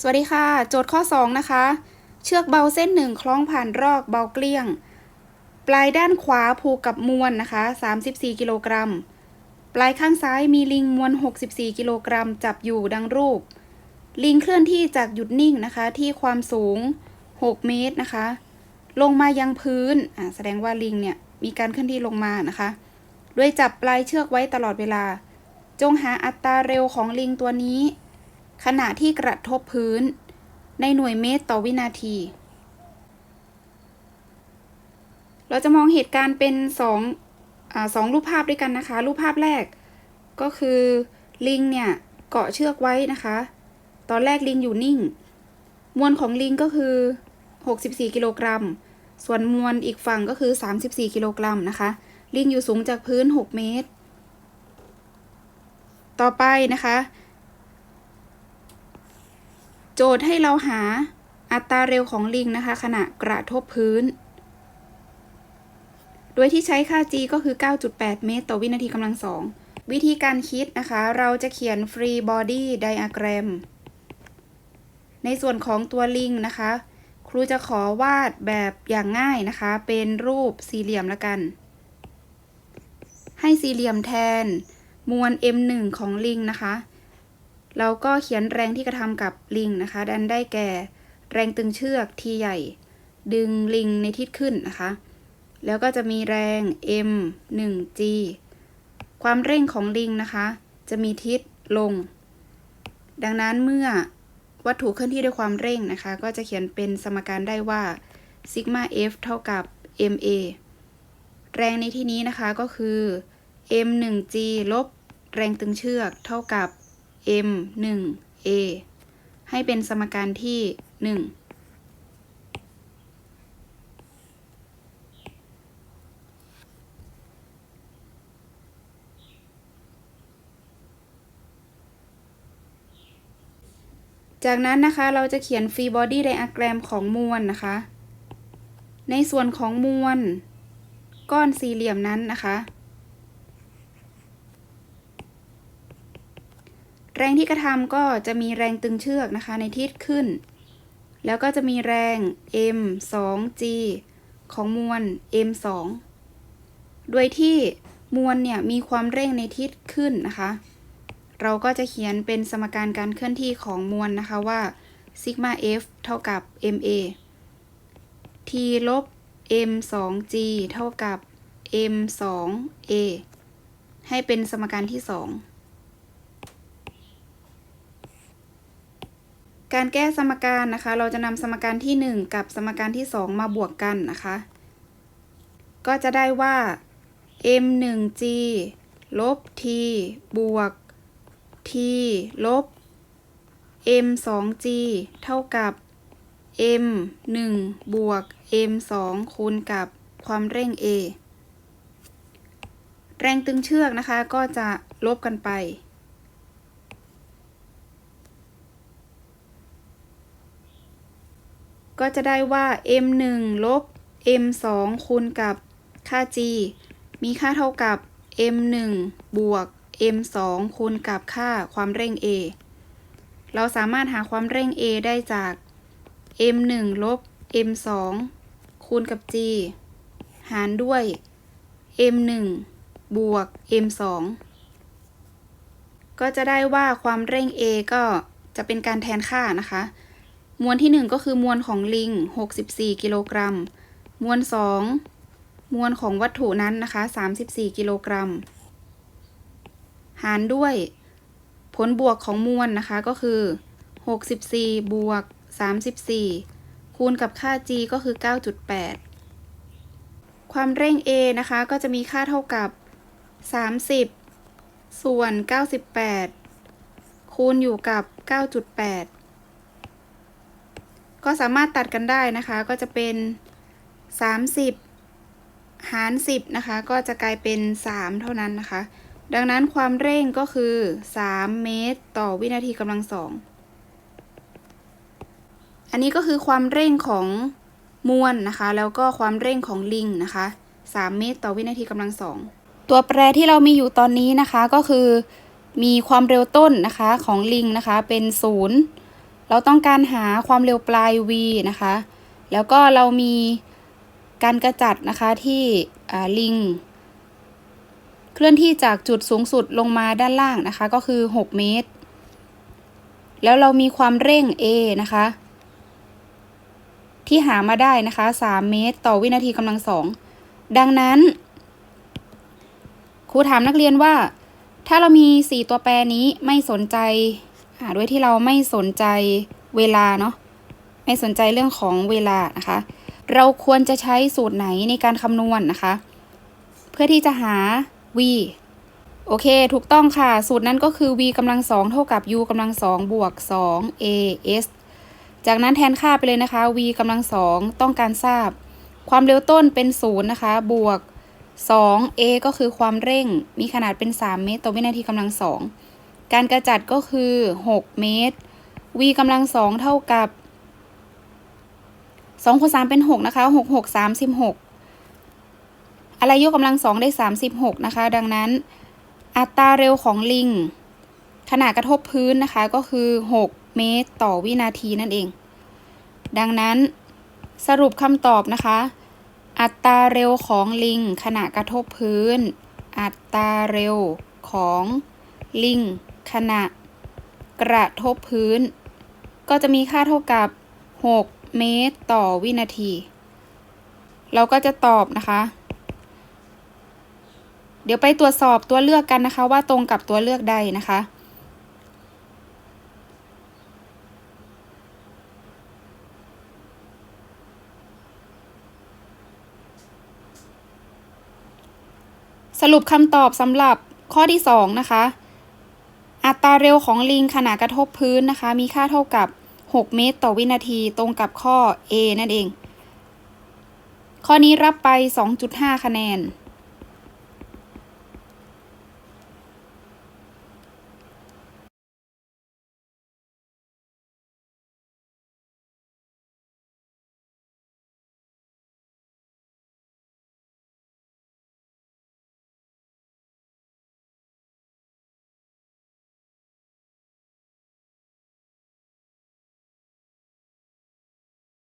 สวัสดีค่ะ โจทย์ข้อ 2 นะคะ เชือกเบาเส้นหนึ่งคล้องผ่านรอกเบาเกลี้ยง ปลายด้านขวาผูกกับมวลนะคะ 34 กิโลกรัม ปลายข้างซ้ายมีลิงมวล 64 กิโลกรัม จับอยู่ดังรูป ลิงเคลื่อนที่จากหยุดนิ่งนะคะ ที่ความสูง 6 เมตรนะคะ ลงมายังพื้นอ่าแสดงว่าลิงเนี่ยมีการเคลื่อนที่ลงมานะคะโดยจับปลายเชือกไว้ตลอดเวลา จงหาอัตราเร็วของลิงตัวนี้ ขณะที่กระทบพื้น ในหน่วยเมตรต่อวินาที เราจะมองเหตุการณ์เป็นสองอสองรูปภาพด้วยกันนะคะ รูปภาพแรกก็คือลิงเนี่ยเกาะเชือกไว้นะคะ ตอนแรกลิงอยู่นิ่ง มวลของลิงก็คือ 64 กิโลกรัม ส่วนมวลอีกฝั่งก็คือ 34 กิโลกรัมนะคะ ลิงอยู่สูงจากพื้น 6 เมตร ต่อไปนะคะ โจทย์ให้เราหาอัตราเร็วของลิงนะคะ ขณะกระทบพื้น โดยที่ใช้ค่า g ก็คือ 9.8 เมตร ต่อวินาทีกำลังสองวิธีการคิดนะคะ เราจะเขียน free body diagram ในส่วนของตัวลิงนะคะ ครูจะขอวาดแบบอย่างง่ายนะคะ เป็นรูปสี่เหลี่ยมละกัน ให้สี่เหลี่ยมแทน มวล m1 ของลิงนะคะ เราก็เขียนแรงที่กระทำกับลิงนะคะ ดันได้แก่ แรงตึงเชือกทีใหญ่ ดึงลิงในทิศขึ้นนะคะ แล้วก็จะมีแรง m 1 g ความเร่งของลิงนะคะ จะมีทิศลง ดังนั้นเมื่อวัตถุเคลื่อนที่ด้วยความเร่งนะคะ ก็จะเขียนเป็นสมการได้ว่าซิกมา f เท่ากับ ma แรงในที่นี้นะคะก็คือ m 1 g ลบแรงตึงเชือกเท่ากับ m 1 a ให้เป็นสมการที่ 1 จากนั้นนะคะเราจะเขียน free body diagram ของมวลนะคะ ในส่วนของมวล ก้อนสี่เหลี่ยมนั้นนะคะ แรงที่กระทำก็จะมีแรงตึงเชือกนะคะในทิศขึ้น แล้วก็จะมีแรง m 2 g ของมวล m 2โดยที่มวลเนี่ยมีความเร่งในทิศขึ้นนะคะ เราก็จะเขียนเป็นสมการการเคลื่อนที่ของมวลนะคะว่าซิกมา f เท่ากับ ma t ลบ m 2 g เท่ากับ m 2 a ให้เป็นสมการที่ 2 การแก้สมการนะคะ เราจะนำสมการที่ 1 กับสมการที่ 2 มาบวกกันนะคะ ก็จะได้ว่า m 1 g ลบ t บวก t ลบ m 2 g เท่ากับ m 1บวก m 2คูณกับความเร่ง a แรงตึงเชือกนะคะก็จะลบกันไป ก็จะได้ว่า m 1ลบ m 2คูณกับค่า g มีค่าเท่ากับ m 1บวก m 2คูณกับค่าความเร่ง a เราสามารถหาความเร่ง a ได้จาก m 1ลบ m 2คูณกับ g หารด้วย m 1บวก m 2ก็จะได้ว่าความเร่ง a ก็จะเป็นการแทนค่านะคะ มวลที่ 1 ก็คือมวลของลิง 64 กิโลกรัม มวล 2 มวลของวัตถุนั้นนะคะ 34 กิโลกรัม หารด้วย ผลบวกของมวลนะคะก็คือ 64 บวก 34 คูณกับค่า g ก็คือ 9.8 ความเร่ง a นะคะก็จะมีค่าเท่ากับ 30 ส่วน 98 คูณอยู่กับ 9.8 ก็สามารถตัดกันได้นะคะ ก็จะเป็น 30 หาร 10 นะคะ ก็จะกลายเป็น 3 เท่านั้นนะคะ ดังนั้นความเร่งก็คือ 3 เมตร ต่อวินาทีกำลังสอง อันนี้ก็คือความเร่งของมวลนะคะ แล้วก็ความเร่งของลิงนะคะ 3 เมตร ต่อวินาทีกำลังสอง ตัวแปรที่เรามีอยู่ตอนนี้นะคะก็คือ มีความเร็วต้นนะคะของลิงนะคะเป็น 0 เราต้องการหาความเร็วปลาย v นะคะ แล้วก็เรามีการกระจัดนะคะที่ลิง เคลื่อนที่จากจุดสูงสุดลงมาด้านล่างนะคะ ก็คือ 6 เมตร แล้วเรามีความเร่ง a นะคะ ที่หามาได้นะคะ 3 เมตร ต่อวินาทีกำลังสอง ดังนั้น ครูถามนักเรียนว่า ถ้าเรามี 4 ตัวแปรนี้ไม่สนใจ อ่าด้วยที่เราไม่สนใจเวลาเนาะไม่สนใจเรื่องของเวลานะคะ เราควรจะใช้สูตรไหนในการคำนวณนนะคะ เพื่อที่จะหา v โอเค ถูกต้องค่ะ สูตรนั้นก็คือ v กำลังสองเท่ากับ u กำลังสองบวก2 a s จากนั้นแทนค่าไปเลยนะคะ v กำลังสองต้องการทราบ ความเร็วต้นเป็นศูนย์นะคะ บวก 2 a ก็คือความเร่ง มีขนาดเป็น 3 เมตรต่อวินาทีกำลังสอง การกระจัดก็คือ 6 เมตร v กำลังสองเท่ากับ2คูณ3เป็น 6 นะคะ 6 6 36 อะไรยกกำลังสองได้ 36 นะคะ ดังนั้น อัตราเร็วของลิง ขณะกระทบพื้นนะคะก็คือ 6 เมตรต่อวินาทีนั่นเอง ดังนั้นสรุปคำตอบนะคะ อัตราเร็วของลิง ขณะกระทบพื้น อัตราเร็วของลิง ขณะ กระทบพื้น ก็จะมีค่าเท่ากับ 6 เมตรต่อวินาที เราก็จะตอบนะคะ เดี๋ยวไปตรวจสอบตัวเลือกกันนะคะ ว่าตรงกับตัวเลือกใดนะคะสรุปคำตอบสำหรับข้อที่ 2 นะคะ อัตราเร็วของลิงขณะกระทบพื้นนะคะ มีค่าเท่ากับ 6 เมตรต่อวินาทีตรงกับข้อ A นั่นเอง ข้อนี้รับไป 2.5 คะแนน